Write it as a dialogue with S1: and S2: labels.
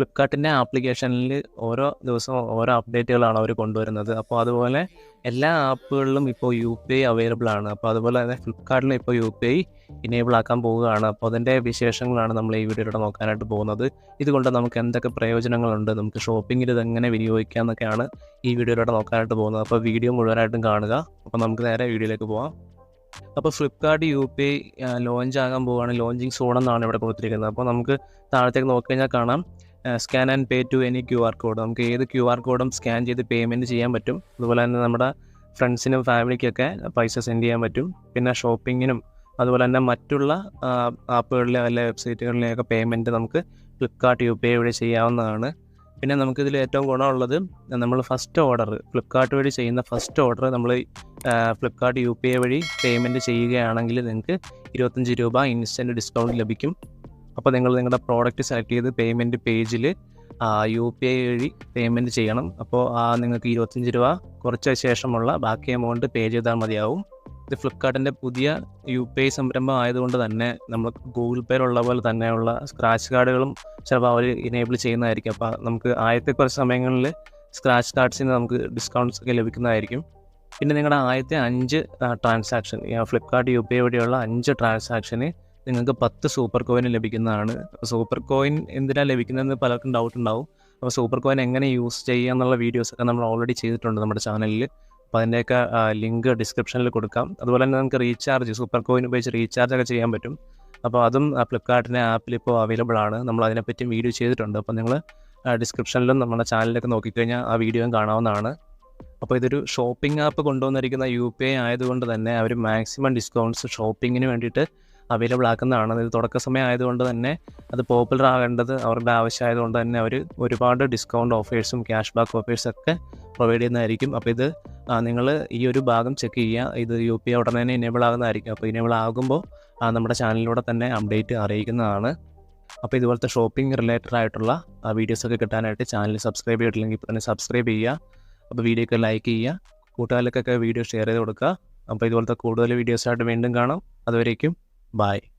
S1: ഫ്ലിപ്കാർട്ടിന്റെ ആപ്ലിക്കേഷനിൽ ഓരോ ദിവസവും ഓരോ അപ്ഡേറ്റുകളാണ് അവർ കൊണ്ടുവരുന്നത്. അപ്പോൾ അതുപോലെ എല്ലാ ആപ്പുകളിലും ഇപ്പോൾ യു പി ഐ അവൈലബിൾ ആണ്. അപ്പോൾ അതുപോലെ തന്നെ ഫ്ലിപ്കാർട്ടിലും ഇപ്പോൾ യു പി ഐ ഇനേബിൾ ആക്കാൻ പോവുകയാണ്. അപ്പോൾ അതിന്റെ വിശേഷങ്ങളാണ് നമ്മൾ ഈ വീഡിയോയിലൂടെ നോക്കാനായിട്ട് പോകുന്നത്. ഇതുകൊണ്ട് നമുക്ക് എന്തൊക്കെ പ്രയോജനങ്ങളുണ്ട്? നമുക്ക് ഷോപ്പിങ്ങിൽ എങ്ങനെ വിനിയോഗിക്കാം എന്നൊക്കെയാണ് ഈ വീഡിയോയിലൂടെ നോക്കാനായിട്ട് പോകുന്നത്. അപ്പോൾ വീഡിയോ മുഴുവനായിട്ടും കാണുക. അപ്പോൾ നമുക്ക് നേരെ വീഡിയോയിലേക്ക് പോകാം അപ്പോൾ Flipkart U P I launch ആകാൻ പോവുകയാണ്. ലോഞ്ചിങ് സോൺ എന്നാണ് ഇവിടെ കൊടുത്തിരിക്കുന്നത്. അപ്പോൾ നമുക്ക് താഴത്തേക്ക് നോക്കി കഴിഞ്ഞാൽ കാണാം. Scan and pay to any Q R code നമുക്ക് ഏത് ക്യു ആർ കോഡും സ്കാൻ ചെയ്ത് പേയ്മെന്റ് ചെയ്യാൻ പറ്റും. അതുപോലെ തന്നെ നമ്മുടെ ഫ്രണ്ട്സിനും ഫാമിലിക്കൊക്കെ പൈസ സെൻഡ് ചെയ്യാൻ പറ്റും. പിന്നെ ഷോപ്പിങ്ങിനും അതുപോലെ തന്നെ മറ്റുള്ള ആപ്പുകളിലെ അല്ലെ വെബ്സൈറ്റുകളിലെയൊക്കെ പേയ്മെന്റ് നമുക്ക് ഫ്ലിപ്കാർട്ട് യു പി ഐ വഴി ചെയ്യാവുന്നതാണ്. പിന്നെ നമുക്കിതിൽ ഏറ്റവും ഗുണമുള്ളത് നമ്മൾ ഫസ്റ്റ് ഓർഡർ ഫ്ലിപ്കാർട്ട് വഴി ചെയ്യുന്ന ഫസ്റ്റ് ഓർഡർ നമ്മൾ ഫ്ലിപ്കാർട്ട് യു പി ഐ വഴി പേയ്മെന്റ് ചെയ്യുകയാണെങ്കിൽ നിങ്ങൾക്ക് ഇരുപത്തഞ്ച് രൂപ ഇൻസ്റ്റന്റ് ഡിസ്കൗണ്ട് ലഭിക്കും. അപ്പോൾ നിങ്ങൾ നിങ്ങളുടെ പ്രോഡക്റ്റ് സെലക്ട് ചെയ്ത് പേയ്മെന്റ് പേജിൽ യു പി ഐ വഴി പേയ്മെന്റ് ചെയ്യണം. അപ്പോൾ നിങ്ങൾക്ക് ഇരുപത്തഞ്ച് രൂപ കുറച്ച ശേഷമുള്ള ബാക്കി എമൗണ്ട് പേ ചെയ്താൽ മതിയാവും. ഇത് ഫ്ലിപ്കാർട്ടിന്റെ പുതിയ യു പി ഐ സംരംഭം ആയതുകൊണ്ട് തന്നെ നമ്മൾ ഗൂഗിൾ ഉള്ള പോലെ തന്നെയുള്ള സ്ക്രാച്ച് കാർഡുകളും ചിലപ്പോൾ അവർ ഇനേബിൾ ചെയ്യുന്നതായിരിക്കും. അപ്പോൾ നമുക്ക് ആദ്യത്തെ കുറച്ച് സമയങ്ങളിൽ സ്ക്രാച്ച് കാർഡ്സിന് നമുക്ക് ഡിസ്കൗണ്ട്സ് ഒക്കെ ലഭിക്കുന്നതായിരിക്കും. പിന്നെ നിങ്ങളുടെ ആദ്യത്തെ അഞ്ച് transaction Flipkart U P I വഴിയുള്ള അഞ്ച് ട്രാൻസാക്ഷന് നിങ്ങൾക്ക് പത്ത് സൂപ്പർ കോയിൻ ലഭിക്കുന്നതാണ്. സൂപ്പർ കോയിൻ എന്തിനാണ് ലഭിക്കുന്നതെന്ന് പലർക്കും ഡൗട്ട് ഉണ്ടാവും. അപ്പോൾ സൂപ്പർ കോയിൻ എങ്ങനെ യൂസ് ചെയ്യുക എന്നുള്ള വീഡിയോസൊക്കെ നമ്മൾ ഓൾറെഡി ചെയ്തിട്ടുണ്ട് നമ്മുടെ ചാനലിൽ അപ്പോൾ അതിന്റെയൊക്കെ ലിങ്ക് ഡിസ്ക്രിപ്ഷനിൽ കൊടുക്കാം. അതുപോലെ തന്നെ നമുക്ക് റീചാർജ് സൂപ്പർ കോയിൻ ഉപയോഗിച്ച് റീചാർജ് ഒക്കെ ചെയ്യാൻ പറ്റും. അപ്പോൾ അതും ഫ്ലിപ്കാർട്ടിന്റെ ആപ്പിൽ ഇപ്പോൾ അവൈലബിൾ ആണ്. നമ്മൾ അതിനെപ്പറ്റി വീഡിയോ ചെയ്തിട്ടുണ്ട്. അപ്പോൾ നിങ്ങൾ ഡിസ്ക്രിപ്ഷനിലും നമ്മുടെ ചാനലിലൊക്കെ നോക്കിക്കഴിഞ്ഞാൽ ആ വീഡിയോയും കാണാവുന്നതാണ്. അപ്പോൾ ഇതൊരു ഷോപ്പിംഗ് ആപ്പ് കൊണ്ടുവന്നിരിക്കുന്ന യു പി ഐ ആയതുകൊണ്ട് തന്നെ അവർ മാക്സിമം ഡിസ്കൗണ്ട്സ് ഷോപ്പിങ്ങിന് വേണ്ടിയിട്ട് അവൈലബിൾ ആക്കുന്നതാണ്. ഇത് തുടക്ക സമയം ആയതുകൊണ്ട് തന്നെ അത് പോപ്പുലർ ആകേണ്ടത് അവരുടെ ആവശ്യമായതുകൊണ്ട് തന്നെ അവർ ഒരുപാട് ഡിസ്കൗണ്ട് ഓഫേഴ്സും ക്യാഷ് ബാക്ക് ഓഫേഴ്സൊക്കെ പ്രൊവൈഡ് ചെയ്യുന്നതായിരിക്കും. അപ്പോൾ ഇത് നിങ്ങൾ ഈ ഒരു ഭാഗം ചെക്ക് ചെയ്യുക. ഇത് യു പി ഐ ഉടനെ തന്നെ ഇനേബിൾ ആകുന്നതായിരിക്കും. അപ്പോൾ ഇനേബിൾ ആകുമ്പോൾ നമ്മുടെ ചാനലിലൂടെ തന്നെ അപ്ഡേറ്റ് അറിയിക്കുന്നതാണ്. അപ്പോൾ ഇതുപോലത്തെ ഷോപ്പിംഗ് റിലേറ്റഡ് ആയിട്ടുള്ള വീഡിയോസൊക്കെ കിട്ടാനായിട്ട് ചാനൽ സബ്സ്ക്രൈബ് ചെയ്തിട്ടില്ലെങ്കിൽ ഇപ്പോൾ തന്നെ സബ്സ്ക്രൈബ് ചെയ്യുക. അപ്പോൾ വീഡിയോ ഒക്കെ ലൈക്ക് ചെയ്യുക. കൂട്ടുകാർക്കൊക്കെ വീഡിയോ ഷെയർ ചെയ്ത് കൊടുക്കുക. അപ്പോൾ ഇതുപോലത്തെ കൂടുതൽ വീഡിയോസായിട്ട് വീണ്ടും കാണാം. അതുവരേക്കും Bye.